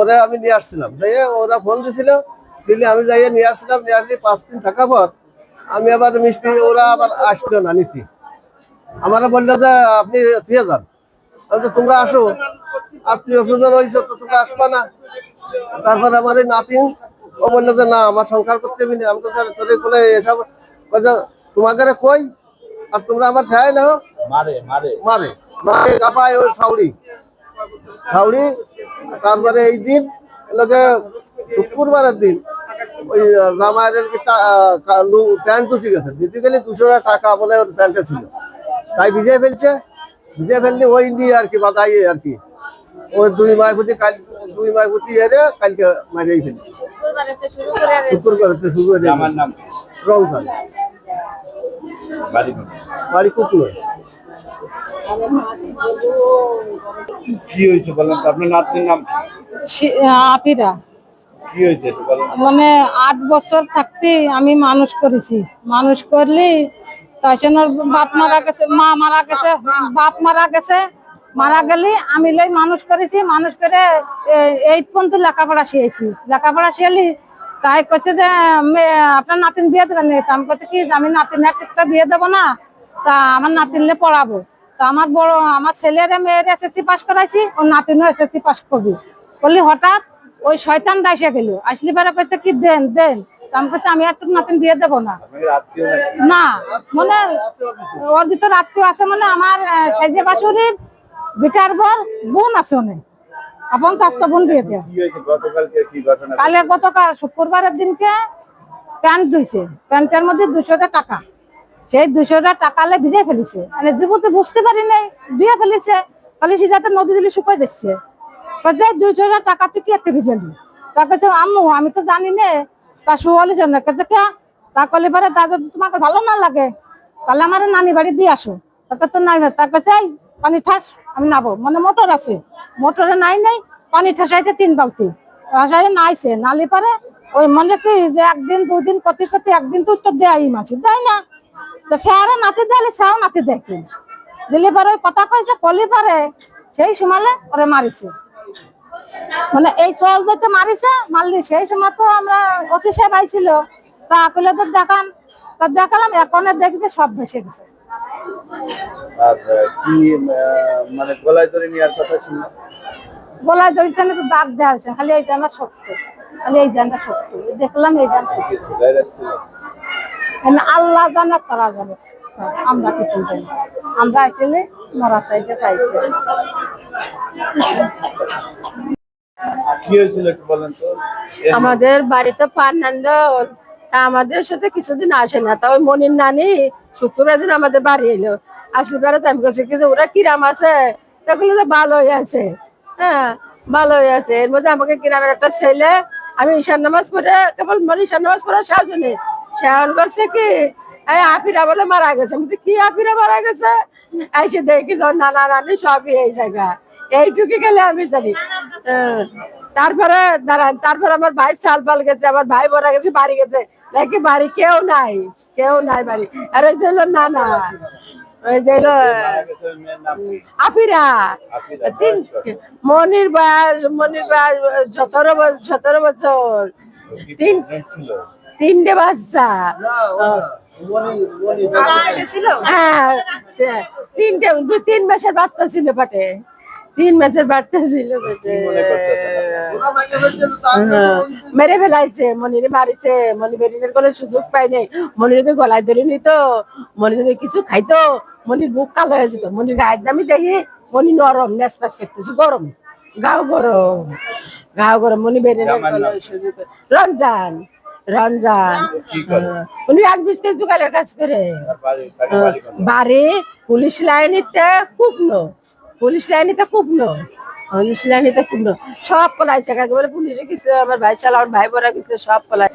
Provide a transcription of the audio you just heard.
ওরা আমি নিয়ে আসছিলাম। যাইয়ে ওরা ফোন দিছিল দিলে আমি যাইয়ে নিয়ে আসছিলাম নিয়ে আসলে পাঁচ দিন থাকার পর আমি আবার মিষ্টি ওরা আবার আসলো না নিতে। আমারা বলল যে আপনি দিয়ে যান। তো তোমরা আসো। আত্মীয় স্বজন হয়েছে তো তোমরা আসবা না। তারপর আমার এই নাতিন ও বলল যে না আমার সংসার করতে হবে না। আমি তো তোর বলে এসব তোমাদের কই? আর তোমরা আমার ঠায় না মারে মারে। মারে মারে কাপায় ওই সাউরি সাউরি তারপরে এই দিন লোকে শুক্রবারের দিন ওই রামায়ণের প্যান্ট কুচি গেছে। গেলে দুশো টাকা বলে ওর প্যান্টে ছিল। তাই ভিজে ফেলছে। ভিজে ফেললে ওই নিয়ে আর কি বাদাই আর কি। ওই দুই মাস প্রতি কাল দুই মাস প্রতি এরে কালকে মারিয়ে ফেলছে। শুক্রবার শুরু হয়ে কোথায়? বাড়ি কুকুর। কি হয়েছে বলেন আপনার নাতনির নাম আপিরা কি হয়েছে মানে আট বছর থাকতে আমি মানুষ করেছি। মানুষ করলি তখন ওর বাপ মারা গেছে মা মারা গেছে বাপ মারা গেছে মারা গেলি আমি লই মানুষ করেছি মানুষ করে এইট পর্যন্ত লেখাপড়া শিখেছি। লেখাপড়া শিখলি তাই কছে যে আপনার নাতিন বিয়ে দেবেন আমি কছে কি আমি নাতিন একটা বিয়ে দেবো না তা আমার নাতিনলে পড়াবো। আমার বড়, আমার ছেলের মেয়ের এসএসসি পাস করাইছি, ওর নাতিনও এসএসসি পাস করবি। বললি হঠাৎ ওই শয়তান এসে গেল। আসলি বেড়া কইতে কি দেন দেন। আমি কইতে, আমি একটু নাতিন দিয়ে দেবো না? না মানে ওর ভিতর আত্মীয় আছে মানে আমার সাইজে বাসুরির বিটার বর বোন আছে অনেক আপন চাস্ত বোন দিয়ে দেয়। কালে গতকাল শুক্রবারের দিনকে প্যান্ট ধুইছে। প্যান্টের মধ্যে দুশোটা টাকা। সেই দুশোটা টাকা লে ভিজে ফেলিছে। মানে জীবতে বুঝতে পারি নাই দিয়ে ফেলিছে। তাহলে যাতে নদী দিলে শুকাই দিচ্ছে। কাজে দুশোটা টাকা তুই কি এতে ভিজেলি তা কাছে আম্মু, আমি তো জানি না, তা শুয়ালি জানে কাছে কে? তা কলে পরে তা যদি তোমাকে ভালো না লাগে, তাহলে আমার নানি বাড়ি দিয়ে আসো। তাকে তো নাই না, তা কাছে পানি ঠাস, আমি নাবো। মানে মোটর আছে। মোটরে নাই নাই, পানি ঠাসাইছে তিন বালতি। ঠাসাই নাইছে, নালি পারে। ওই মানে কি যে একদিন, দুদিন, কতি কতি একদিন তো উত্তর দেয় মাছি দেয় না। তো নাতি দেয় সেও নাতি দেখে দিলে পরে ওই কথা কইছে কলি পারে সেই সময়লে ওরে মারিছে। মানে এই চল যেতে মারিছে মারলি সেই সময় তো আমরা অতি সাহেব আইছিল তা কইলে তো দেখান। তা দেখালাম এখন দেখি যে সব ভেসে গেছে। কি মানে গলায় ধরে নেওয়ার কথা ছিল? গলায় দড়িটা তো দাগ দেওয়া আছে খালি এই জানটা সত্য খালি এই জানটা সত্য দেখলাম এই জান সত্য। ডাইরেক্ট ছিল মানে আল্লাহ জানে তারা জানে। আমরা কিছু জানি। আমরা আসলে মরা চাইছে পাইছে। আমাদের বাড়িতে পান্নান্দ আমাদের সাথে কিছুদিন আসে না। তা ওই মনির নানি শুক্রবার দিন আমাদের বাড়ি এলো। আসলে বেড়াতে আমি বলছি কি যে ওরা কিরাম আছে? দেখল যে ভালোই আছে। হ্যাঁ ভালোই আছে। এর মধ্যে আমাকে গ্রামের একটা ছেলে আমি ঈশান নামাজ পড়ে কেবল মানে ঈশান নামাজ পড়া সাজনে সেवन করছে কি? এই আপিরা বলে মারা গেছে। আমি কি আপিরা মারা গেছে? এসে দেখি নানা নানি সবই এই জায়গা। এইটুকু গেলে আমি জানি। তারপরে দাঁড়ান তারপরে আমার ভাই চাল পাল গেছে আমার ভাই মারা গেছে বাড়ি গেছে। দেখি বাড়ি কেউ নাই? কেউ নাই বাড়ি। আর ওই যে হলো নানা। ওই যে? আপিরা তিন বয়স মনির বয়স মনির বয়স সতেরো বছর সতেরো বছর। তিন তিনটে বাচ্চা হ্যাঁ তিনটে দু তিন মাসের বাচ্চা ছিল পেটে তিন মাসের বাচ্চা ছিল মনে হ্যাঁ, মেরে ফেলাইছে মনিরে মারিছে মনি বেরিনের কোনো সুযোগ পাই নাই। মনিরকে গলায় ধরে নিত মনি যদি কিছু খাইতো মনির বুক কালো হয়ে যেত। মনির গায়ের দামি দেখি মনি নরম নেস পাস করতেছে গরম গাও গরম গাও গরম মনি বেরিনের কোনো সুযোগ রমজান করে? হ্যাঁ, উনি বিস্তে যুগালের কাজ করে। কোথায়? বাড়ি পুলিশ লাইনিতে কুপনো পুলিশ লাইনিতে কুপনো পুলিশ লাইনিতে কুপনো সব পলাইছে। কাকে বলে পুলিশে কিছু আমার ভাই চালা আমার ভাই বোরা কিছু সব পলাই